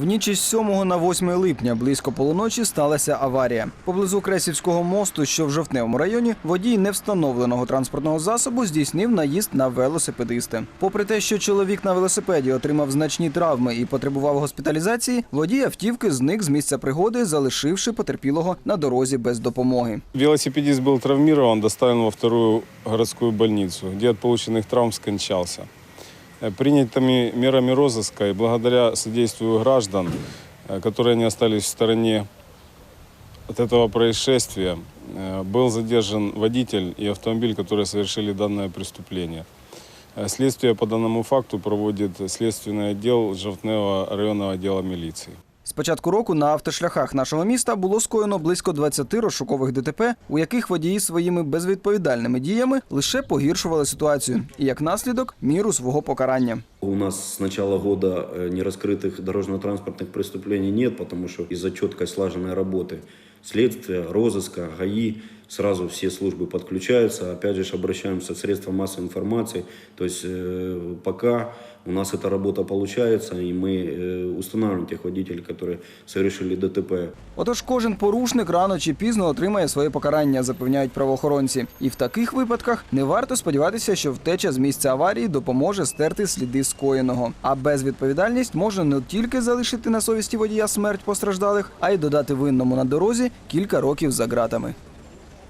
В ніч із 7 на 8 липня близько полуночі сталася аварія. Поблизу Кресівського мосту, що в жовтневому районі, водій невстановленого транспортного засобу здійснив наїзд на велосипедиста. Попри те, що чоловік на велосипеді отримав значні травми і потребував госпіталізації, водій автівки зник з місця пригоди, залишивши потерпілого на дорозі без допомоги. Велосипедист был травмирован, доставлен во вторую городскую больницу, где от полученных травм скончался. Э, Принятыми мерами розыска и благодаря содействию граждан, э, которые не остались в стороне от этого происшествия, э, был задержан водитель и автомобиль, которые совершили данное преступление. Э, Следствие по данному факту проводит следственный отдел Жовтневого районного отдела милиции. З початку року на автошляхах нашого міста було скоєно близько 20 розшукових ДТП, у яких водії своїми безвідповідальними діями лише погіршували ситуацію і як наслідок міру свого покарання. У нас с начала года э, нераскрытых дорожно-транспортных преступлений нет, потому что из-за четкой слаженной работы следствия, розыска, ГАИ, сразу все службы подключаются. Опять же ж обращаемся в средства массовой информации. То есть э, пока у нас эта работа получается, и мы э, устанавливаем тех водителей, которые совершили ДТП. Отож, кожен порушник рано чи пізно отримає своє покарання, запевняють правоохоронці. І в таких випадках не варто сподіватися, що втеча з місця аварії допоможе стерти сліди скоєного. А безвідповідальність може не тільки залишити на совісті водія смерть постраждалих, а й додати винному на дорозі кілька років за ґратами.